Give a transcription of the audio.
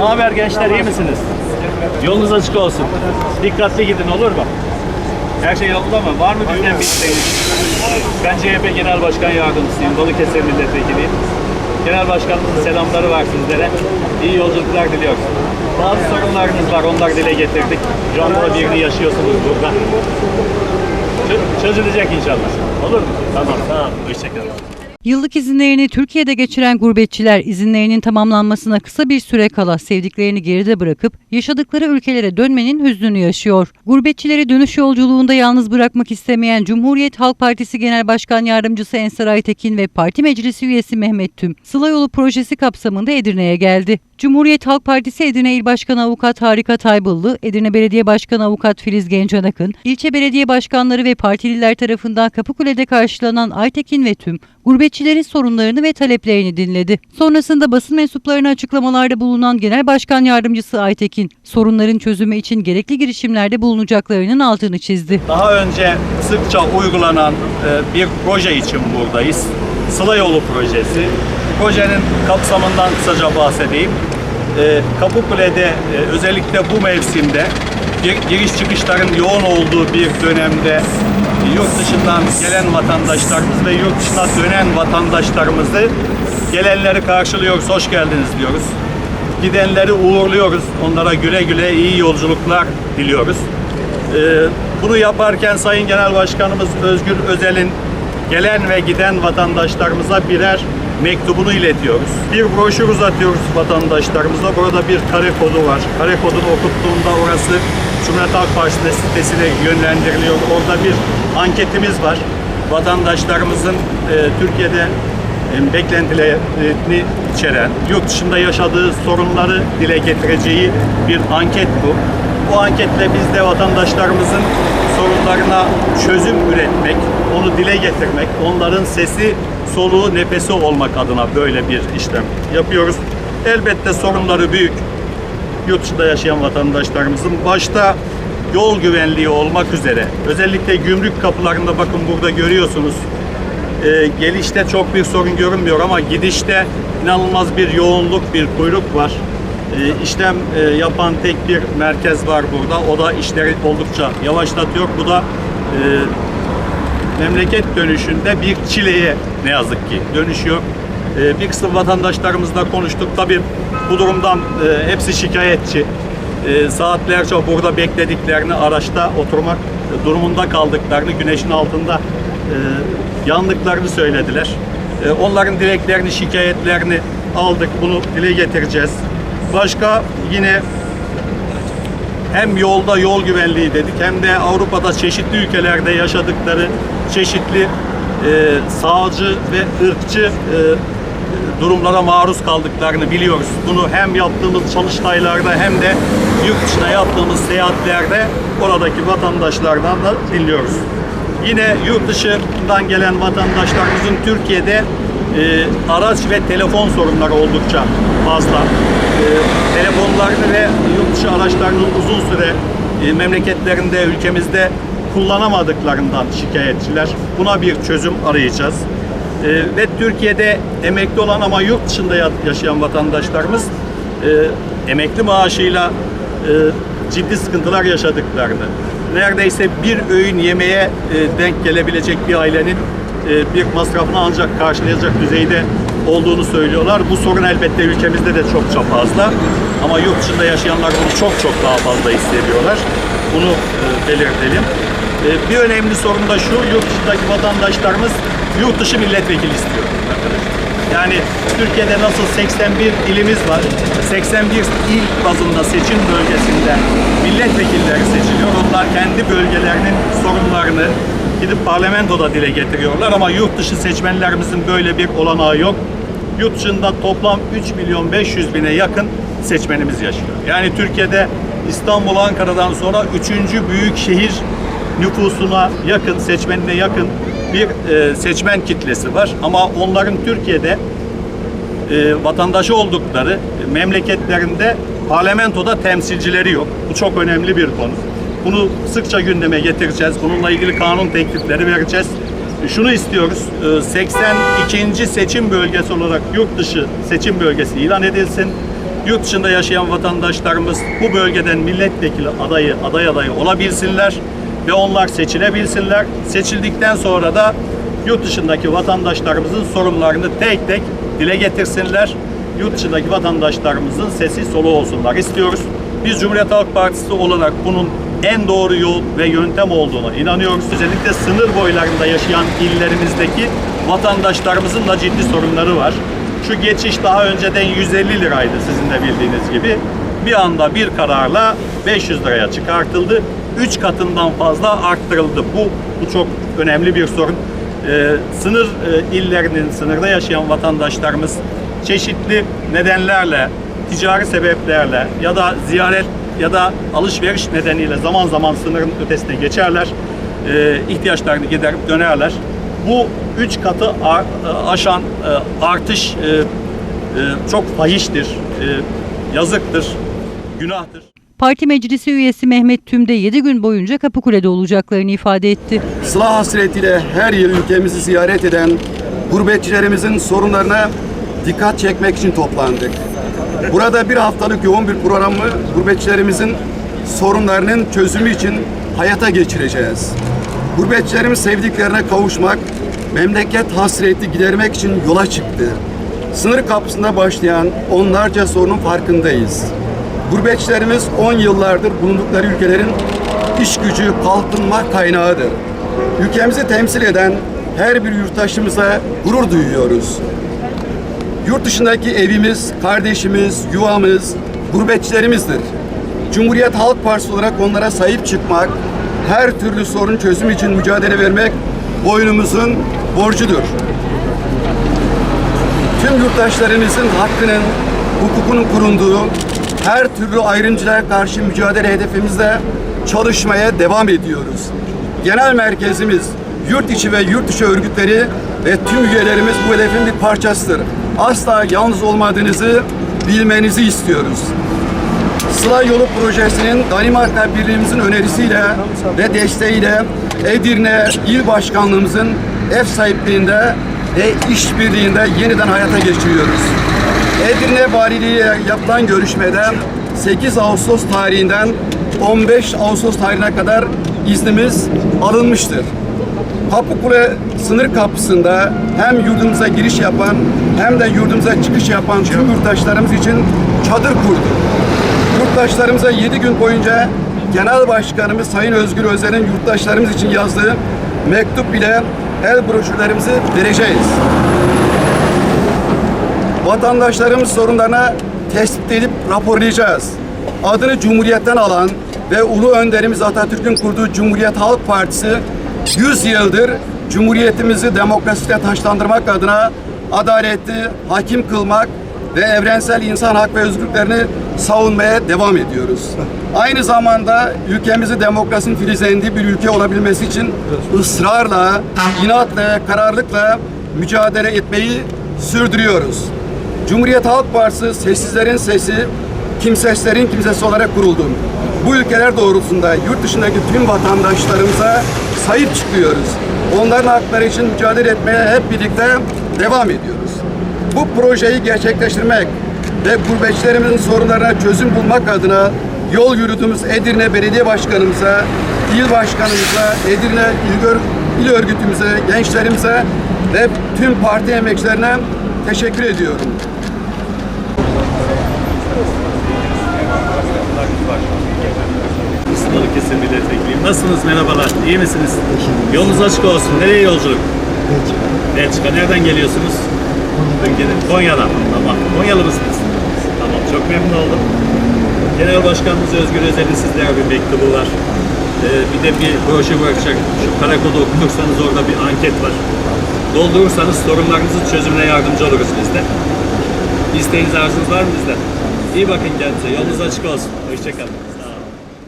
Ne haber gençler iyi misiniz? Yolunuz açık olsun. Dikkatli gidin olur mu? Her şey yolunda mı? Var mı bizden bir isteğiniz? Ben CHP Genel Başkan Yardımcısıyım. Balıkesir Milletvekiliyim. Genel Başkanımızın selamları var sizlere. İyi yolculuklar diliyoruz. Bazı sorunlarınız var. Onları dile getirdik. Da birini yaşıyorsunuz burada. Çö- Çözülecek inşallah. Olur mu? Tamam. Tamam. Hoşçakalın. Yıllık izinlerini Türkiye'de geçiren gurbetçiler izinlerinin tamamlanmasına kısa bir süre kala sevdiklerini geride bırakıp yaşadıkları ülkelere dönmenin hüznünü yaşıyor. Gurbetçileri dönüş yolculuğunda yalnız bırakmak istemeyen Cumhuriyet Halk Partisi Genel Başkan Yardımcısı Ensar Aytekin ve Parti Meclisi üyesi Mehmet Tüm, Sıla Yolu projesi kapsamında Edirne'ye geldi. Cumhuriyet Halk Partisi Edirne İl Başkanı Avukat Harika Taybıllı, Edirne Belediye Başkanı Avukat Filiz Gencan Akın, ilçe belediye başkanları ve partililer tarafından Kapıkule'de karşılanan Aytekin ve Tüm, gurbetçilerin sorunlarını ve taleplerini dinledi. Sonrasında basın mensuplarına açıklamalarda bulunan Genel Başkan Yardımcısı Aytekin, sorunların çözümü için gerekli girişimlerde bulunacaklarının altını çizdi. Daha önce sıkça uygulanan e, bir proje için buradayız. Sıla Yolu projesi. Projenin kapsamından kısaca bahsedeyim. E, Kapıkule'de özellikle bu mevsimde gir- giriş çıkışların yoğun olduğu bir dönemde yurt dışından gelen vatandaşlarımız ve yurt dışına dönen vatandaşlarımızı gelenleri karşılıyoruz, hoş geldiniz diyoruz. Gidenleri uğurluyoruz. Onlara güle güle iyi yolculuklar diliyoruz. Ee, bunu yaparken Sayın Genel Başkanımız Özgür Özel'in gelen ve giden vatandaşlarımıza birer mektubunu iletiyoruz. Bir broşür uzatıyoruz vatandaşlarımıza. Burada bir kare kodu var. Kare kodunu okuttuğunda orası Cumhuriyet Halk Partisi sitesine yönlendiriliyor. Orada bir anketimiz var. Vatandaşlarımızın e, Türkiye'de e, beklentilerini içeren, yurt dışında yaşadığı sorunları dile getireceği bir anket bu. Bu anketle biz de vatandaşlarımızın sorunlarına çözüm üretmek, onu dile getirmek, onların sesi, soluğu, nefesi olmak adına böyle bir işlem yapıyoruz. Elbette sorunları büyük. Yurt dışında yaşayan vatandaşlarımızın başta yol güvenliği olmak üzere özellikle gümrük kapılarında bakın burada görüyorsunuz e, gelişte çok bir sorun görünmüyor ama gidişte inanılmaz bir yoğunluk, bir kuyruk var. E, işlem e, yapan tek bir merkez var burada. O da işleri oldukça yavaşlatıyor. Bu da e, memleket dönüşünde bir çileye ne yazık ki dönüşüyor. E, bir kısım vatandaşlarımızla konuştuk. Tabii bu durumdan e, hepsi şikayetçi. E, saatlerce burada beklediklerini, araçta oturmak durumunda kaldıklarını, güneşin altında e, yandıklarını söylediler. E, onların dileklerini, şikayetlerini aldık. Bunu dile getireceğiz. Başka yine hem yolda yol güvenliği dedik hem de Avrupa'da çeşitli ülkelerde yaşadıkları çeşitli e, sağcı ve ırkçı e, durumlara maruz kaldıklarını biliyoruz. Bunu hem yaptığımız çalıştaylarda hem de yurt dışına yaptığımız seyahatlerde oradaki vatandaşlardan da dinliyoruz. Yine yurt dışından gelen vatandaşlarımızın Türkiye'de e, araç ve telefon sorunları oldukça fazla. E, telefonlarını ve yurt dışı araçlarını uzun süre e, memleketlerinde, ülkemizde kullanamadıklarından şikayetçiler. Buna bir çözüm arayacağız. E, ve Türkiye'de emekli olan ama yurt dışında ya- yaşayan vatandaşlarımız e, emekli maaşıyla e, ciddi sıkıntılar yaşadıklarını, neredeyse bir öğün yemeğe e, denk gelebilecek bir ailenin e, bir masrafını ancak karşılayacak düzeyde olduğunu söylüyorlar. Bu sorun elbette ülkemizde de çokça fazla ama yurt dışında yaşayanlar bunu çok çok daha fazla hissediyorlar. Bunu e, belirtelim. E, bir önemli sorun da şu, yurt dışındaki vatandaşlarımız yurt dışı milletvekili istiyor. Yani Türkiye'de nasıl 81 ilimiz var, 81 il bazında seçim bölgesinde milletvekilleri seçiliyor. Onlar kendi bölgelerinin sorunlarını gidip parlamentoda dile getiriyorlar ama yurt dışı seçmenlerimizin böyle bir olanağı yok. Yurt dışında toplam 3 milyon 500 bine yakın seçmenimiz yaşıyor. Yani Türkiye'de İstanbul, Ankara'dan sonra üçüncü büyük şehir nüfusuna yakın, seçmenine yakın bir e, seçmen kitlesi var. Ama onların Türkiye'de e, vatandaşı oldukları memleketlerinde parlamentoda temsilcileri yok. Bu çok önemli bir konu. Bunu sıkça gündeme getireceğiz. Bununla ilgili kanun teklifleri vereceğiz. Şunu istiyoruz. e, 82. seçim bölgesi olarak yurt dışı seçim bölgesi ilan edilsin. Yurt dışında yaşayan vatandaşlarımız bu bölgeden milletvekili adayı, aday adayı olabilsinler ve onlar seçilebilsinler. Seçildikten sonra da yurt dışındaki vatandaşlarımızın sorunlarını tek tek dile getirsinler. Yurt dışındaki vatandaşlarımızın sesi soluğu olsunlar istiyoruz. Biz Cumhuriyet Halk Partisi olarak bunun en doğru yol ve yöntem olduğuna inanıyoruz. Özellikle sınır boylarında yaşayan illerimizdeki vatandaşlarımızın da ciddi sorunları var. Şu geçiş daha önceden 150 liraydı sizin de bildiğiniz gibi. Bir anda bir kararla 500 liraya çıkartıldı. 3 katından fazla arttırıldı. Bu, bu çok önemli bir sorun. Ee, sınır e, illerinin, sınırda yaşayan vatandaşlarımız çeşitli nedenlerle, ticari sebeplerle ya da ziyaret ya da alışveriş nedeniyle zaman zaman sınırın ötesine geçerler. Ee, ihtiyaçlarını giderip dönerler. Bu üç katı ar- aşan e, artış e, e, çok fahiştir, e, yazıktır, günahtır. Parti meclisi üyesi Mehmet Tümde 7 gün boyunca Kapıkule'de olacaklarını ifade etti. Sıla hasretiyle her yıl ülkemizi ziyaret eden gurbetçilerimizin sorunlarına dikkat çekmek için toplandık. Burada bir haftalık yoğun bir programı gurbetçilerimizin sorunlarının çözümü için hayata geçireceğiz. Gurbetçilerimiz sevdiklerine kavuşmak, memleket hasreti gidermek için yola çıktı. Sınır kapısında başlayan onlarca sorunun farkındayız. Gurbetçilerimiz 10 yıllardır bulundukları ülkelerin iş gücü kalkınma kaynağıdır. Ülkemizi temsil eden her bir yurttaşımıza gurur duyuyoruz. Yurt dışındaki evimiz, kardeşimiz, yuvamız, gurbetçilerimizdir. Cumhuriyet Halk Partisi olarak onlara sahip çıkmak, her türlü sorun çözümü için mücadele vermek boynumuzun borcudur. Tüm yurttaşlarımızın hakkının, hukukunun korunduğu, her türlü ayrımcılığa karşı mücadele hedefimizde çalışmaya devam ediyoruz. Genel merkezimiz, yurt içi ve yurt dışı örgütleri ve tüm üyelerimiz bu hedefin bir parçasıdır. Asla yalnız olmadığınızı bilmenizi istiyoruz. Sıla Yolu Projesi'nin Danimarka Birliğimizin önerisiyle ve desteğiyle Edirne İl Başkanlığımızın ev sahipliğinde ve işbirliğinde yeniden hayata geçiriyoruz. Edirne Valiliği yapılan görüşmede 8 Ağustos tarihinden 15 Ağustos tarihine kadar iznimiz alınmıştır. Kapıkule sınır kapısında hem yurdumuza giriş yapan hem de yurdumuza çıkış yapan tüm yurttaşlarımız için çadır kurduk. Yurttaşlarımıza 7 gün boyunca Genel Başkanımız Sayın Özgür Özel'in yurttaşlarımız için yazdığı mektup ile el broşürlerimizi vereceğiz. Vatandaşlarımız sorunlarına tespit edip raporlayacağız. Adını Cumhuriyet'ten alan ve Ulu Önderimiz Atatürk'ün kurduğu Cumhuriyet Halk Partisi 100 yıldır Cumhuriyetimizi demokrasiyle taşlandırmak adına adaletli, hakim kılmak ve evrensel insan hak ve özgürlüklerini savunmaya devam ediyoruz. Aynı zamanda ülkemizi demokrasinin filizlendiği bir ülke olabilmesi için ısrarla, inatla, kararlılıkla mücadele etmeyi sürdürüyoruz. Cumhuriyet Halk Partisi sessizlerin sesi, kimsesizlerin kimsesi olarak kuruldu. Bu ülkeler doğrultusunda yurt dışındaki tüm vatandaşlarımıza sahip çıkıyoruz. Onların hakları için mücadele etmeye hep birlikte devam ediyoruz. Bu projeyi gerçekleştirmek ve gurbetçilerimizin sorunlarına çözüm bulmak adına yol yürüdüğümüz Edirne Belediye Başkanımıza, il başkanımıza, Edirne İl, İl Örgütümüze, gençlerimize ve tüm parti emekçilerine teşekkür ediyorum. Balıkesir milletvekiliyim. Nasılsınız? Merhabalar. İyi misiniz? Yolunuz açık olsun. Nereye yolculuk? Belçika. Nereden geliyorsunuz? Ülkeden. Konya'dan. Tamam. Konyalı mısınız? Tamam. Çok memnun oldum. Genel Başkanımız Özgür Özel'in sizlere bir mektubu var. Ee, bir de bir broşür bırakacak. Şu karakodu okursanız orada bir anket var. Doldurursanız sorunlarınızın çözümüne yardımcı oluruz biz de. İsteğiniz arzunuz var mı bizden? İyi bakın kendinize. Yolunuz açık olsun. Hoşçakalın.